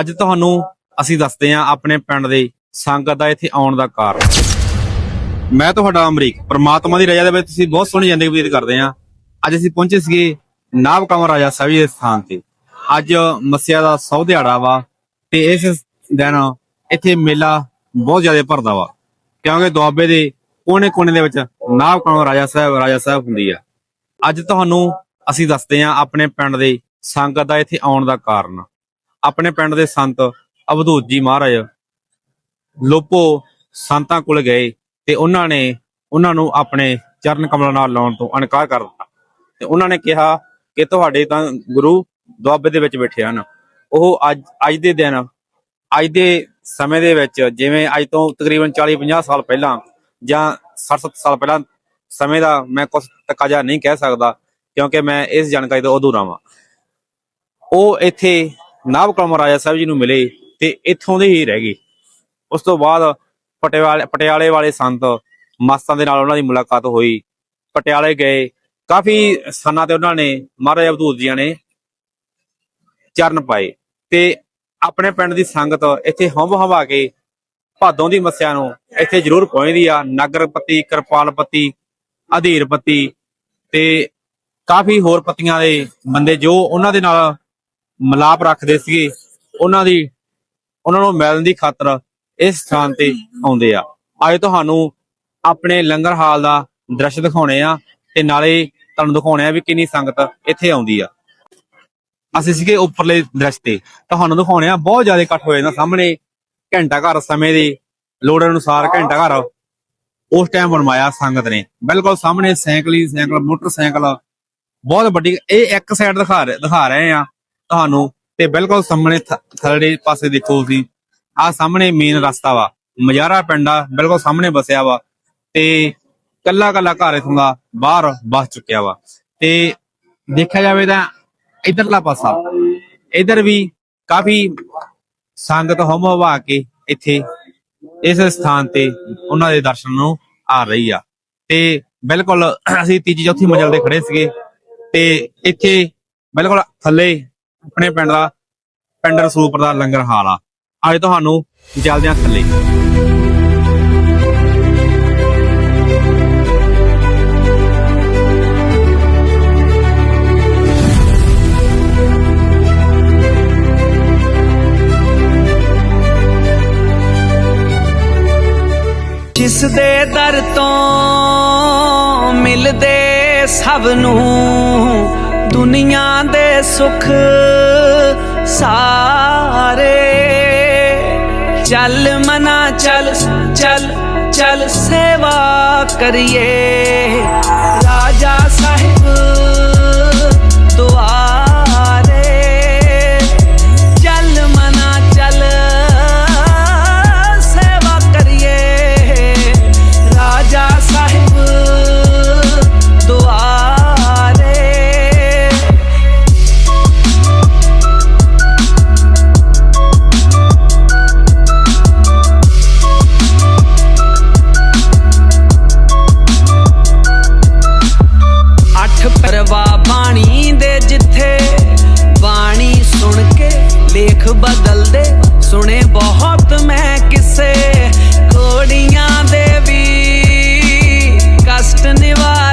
ਅੱਜ ਤੁਹਾਨੂੰ ਅਸੀਂ ਦੱਸਦੇ ਹਾਂ ਆਪਣੇ ਪਿੰਡ ਦੇ ਸੰਗਤ ਦਾ ਇੱਥੇ ਆਉਣ ਦਾ ਕਾਰਨ। ਮੈਂ ਤੁਹਾਡਾ ਅਮਰੀਕ, ਪ੍ਰਮਾਤਮਾ ਦੀ ਰਜ਼ਾ ਦੇ ਵਿੱਚ ਤੁਸੀਂ ਬਹੁਤ ਸੋਹਣੀ ਜ਼ਿੰਦਗੀ ਬਤੀਤ ਕਰਦੇ ਆ ਅੱਜ ਅਸੀਂ ਪਹੁੰਚੇ ਸੀਗੇ ਨਾਭ ਕਮਰ ਰਾਜਾ ਸਾਹਿਬ ਜੀ ਦੇ ਸਥਾਨ ਤੇ। ਅੱਜ ਮੱਸਿਆ ਦਾ ਸੌ ਦਿਹਾੜਾ ਵਾ ਤੇ ਇਸ ਦਿਨ ਇੱਥੇ ਮੇਲਾ ਬਹੁਤ ਜ਼ਿਆਦਾ ਭਰਦਾ ਵਾ। ਕਿਉਂਕਿ ਦੁਆਬੇ ਦੇ ਕੋਨੇ-ਕੋਨੇ ਦੇ ਵਿੱਚ ਨਾਭ ਕਮਰ ਰਾਜਾ ਸਾਹਿਬ ਰਾਜਾ ਸਾਹਿਬ ਹੁੰਦੀ ਆ। ਅੱਜ ਤੁਹਾਨੂੰ ਅਸੀਂ ਦੱਸਦੇ ਹਾਂ ਆਪਣੇ ਪਿੰਡ ਦੇ ਸੰਗਤ ਦਾ ਇੱਥੇ ਆਉਣ ਦਾ ਕਾਰਨ। ਆਪਣੇ ਪਿੰਡ ਦੇ ਸੰਤ ਅਵਧੂਤ ਜੀ ਮਹਾਰਾਜ ਲੋਪੋ ਸੰਤਾਂ ਕੋਲ ਗਏ ਤੇ ਉਹਨਾਂ ਨੇ ਉਹਨਾਂ ਨੂੰ ਆਪਣੇ ਚਰਨ ਕਮਲਾਂ ਨਾਲ ਲਾਉਣ ਤੋਂ ਇਨਕਾਰ ਕਰ ਦਿੱਤਾ। ਤੇ ਉਹਨਾਂ ਨੇ ਕਿਹਾ ਕਿ ਤੁਹਾਡੇ ਤਾਂ ਗੁਰੂ ਦੁਆਬੇ ਦੇ ਵਿੱਚ ਬੈਠੇ ਹਨ। ਉਹ ਅੱਜ ਅੱਜ ਦੇ ਦਿਨ, ਅੱਜ ਦੇ ਸਮੇਂ ਦੇ ਵਿੱਚ ਜਿਵੇਂ ਅੱਜ ਤੋਂ ਤਕਰੀਬਨ 40 50 ਸਾਲ ਪਹਿਲਾਂ ਜਾਂ 60 70 ਸਾਲ ਪਹਿਲਾਂ ਸਮੇਂ ਦਾ ਮੈਂ ਕੁਝ ਤਕਾਜਾ ਨਹੀਂ ਕਹਿ ਸਕਦਾ ਕਿਉਂਕਿ ਮੈਂ ਇਸ ਜਾਣਕਾਰੀ ਤੋਂ ਅਧੂਰਾ ਵਾਂ। ਉਹ ਇੱਥੇ ਨਾਭ ਕਲਮ ਰਾਜਾ ਸਾਹਿਬ ਜੀ ਨੂੰ ਮਿਲੇ ਤੇ ਇੱਥੋਂ ਦੇ ਹੀ ਰਹਿ ਗਏ। ਉਸ ਤੋਂ ਬਾਅਦ ਪਟਿਆਲੇ ਪਟਿਆਲੇ ਵਾਲੇ ਸੰਤ ਮਸਤਾਂ ਦੇ ਨਾਲ ਉਹਨਾਂ ਦੀ ਮੁਲਾਕਾਤ ਹੋਈ। ਪਟਿਆਲੇ ਗਏ। ਕਾਫੀ ਸਥਾਨਾਂ ਤੇ ਉਹਨਾਂ ਨੇ, ਮਹਾਰਾਜਾ ਅਵਧੂਤ ਜੀਆਂ ਨੇ ਚਰਨ ਪਾਏ ਤੇ ਆਪਣੇ ਪਿੰਡ ਦੀ ਸੰਗਤ ਇੱਥੇ ਹੰਬ ਹਵਾ ਕੇ ਭਾਦੋਂ ਦੀ ਮੱਸਿਆ ਨੂੰ ਇੱਥੇ ਜ਼ਰੂਰ ਪਹੁੰਚਦੀ ਆ। ਨਗਰਪਤੀ ਕਿਰਪਾਲਪਤੀ ਅਧੀਰਪਤੀ ਤੇ ਕਾਫੀ ਹੋਰ ਪਤੀਆਂ ਦੇ ਬੰਦੇ ਜੋ ਉਹਨਾਂ ਦੇ ਨਾਲ ਮਲਾਪ ਰੱਖਦੇ ਸੀਗੇ। ਉਹਨਾਂ ਦੀ, ਉਹਨਾਂ ਨੂੰ ਮਿਲਣ ਦੀ ਖਾਤਰ ਇਸ ਸਥਾਨ ਤੇ ਆਉਂਦੇ ਆ। ਅੱਜ ਤੁਹਾਨੂੰ ਆਪਣੇ ਲੰਗਰ ਹਾਲ ਦਾ ਦ੍ਰਿਸ਼ ਦਿਖਾਉਣੇ ਆ ਤੇ ਨਾਲੇ ਤੁਹਾਨੂੰ ਦਿਖਾਉਣੇ ਆ ਵੀ ਕਿੰਨੀ ਸੰਗਤ ਇੱਥੇ ਆਉਂਦੀ ਆ। ਅਸੀਂ ਸੀਗੇ ਉੱਪਰਲੇ ਦ੍ਰਿਸ਼ ਤੇ। ਤੁਹਾਨੂੰ ਦਿਖਾਉਣੇ ਆ, ਬਹੁਤ ਜ਼ਿਆਦਾ ਇਕੱਠ ਹੋ ਜਾਂਦਾ ਸਾਹਮਣੇ। ਘੰਟਾ ਘਰ ਸਮੇਂ ਦੀ ਲੋੜ ਅਨੁਸਾਰ ਘੰਟਾ ਘਰ ਉਸ ਟਾਈਮ ਬਣਵਾਇਆ ਸੰਗਤ ਨੇ। ਬਿਲਕੁਲ ਸਾਹਮਣੇ ਸਾਈਕਲ ਹੀ ਸਾਈਕਲ, ਮੋਟਰਸਾਈਕਲ, ਬਹੁਤ ਵੱਡੀ, ਇਹ ਇੱਕ ਸਾਈਡ ਦਿਖਾ ਦਿਖਾ ਰਹੇ ਆ। ਤੁਹਾਨੂੰ ਤੇ ਬਿਲਕੁਲ ਸਾਹਮਣੇ ਥ- ਪਾਸੇ ਦੇਖੋ ਤੁਸੀਂ। ਆ ਸਾਹਮਣੇ ਮੇਨ ਰਸਤਾ ਵਾ। ਮਜਾਰਾ ਪਿੰਡਾ ਬਿਲਕੁਲ ਸਾਹਮਣੇ ਵਸਿਆ ਵਾ। ਤੇ ਕੱਲਾ ਕੱਲਾ ਘਰ ਇਥੋਂ ਦਾ ਬਾਹਰ ਵਸ ਚੁੱਕਿਆ ਵਾ। ਤੇ ਦੇਖਿਆ ਜਾਵੇ ਤਾਂ ਇਧਰਲਾ ਪਾਸਾ। ਇਧਰ ਵੀ ਕਾਫੀ ਸੰਗਤ ਹਮ ਹਵਾ ਕੇ ਇੱਥੇ ਇਸ ਸਥਾਨ ਤੇ ਉਹਨਾਂ ਦੇ ਦਰਸ਼ਨ ਨੂੰ ਆ ਰਹੀ ਆ। ਤੇ ਬਿਲਕੁਲ ਅਸੀਂ ਤੀਜੀ ਚੌਥੀ ਮੰਜ਼ਲ ਤੇ ਖੜੇ ਸੀਗੇ। ਤੇ ਇੱਥੇ ਬਿਲਕੁਲ ਥੱਲੇ ਆਪਣੇ ਪਿੰਡ ਦਾ, ਪਿੰਡ ਰਸੂਲਪੁਰ ਦਾ ਲੰਗਰ ਹਾਲ ਆ। ਅੱਜ ਤੁਹਾਨੂੰ ਚੱਲਦੇ ਹਾਂ ਥੱਲੇ ਜਿਸ ਦੇ ਦਰ ਤੋਂ ਮਿਲਦੇ ਸਭ ਨੂੰ ਦੁਨੀਆ ਦੇ ਸੁੱਖ ਸਾਰੇ। ਚੱਲ ਮਨਾ ਚੱਲ ਚੱਲ ਚੱਲ ਸੇਵਾ ਕਰੀਏ। ਬਦਲਦੇ। ਸੁਣੇ ਬਹੁਤ ਮੈਂ ਕਿਸੇ। ਕੋੜੀਆਂ ਦੇ ਵੀ ਕਸ਼ਟ ਨਿਵਾ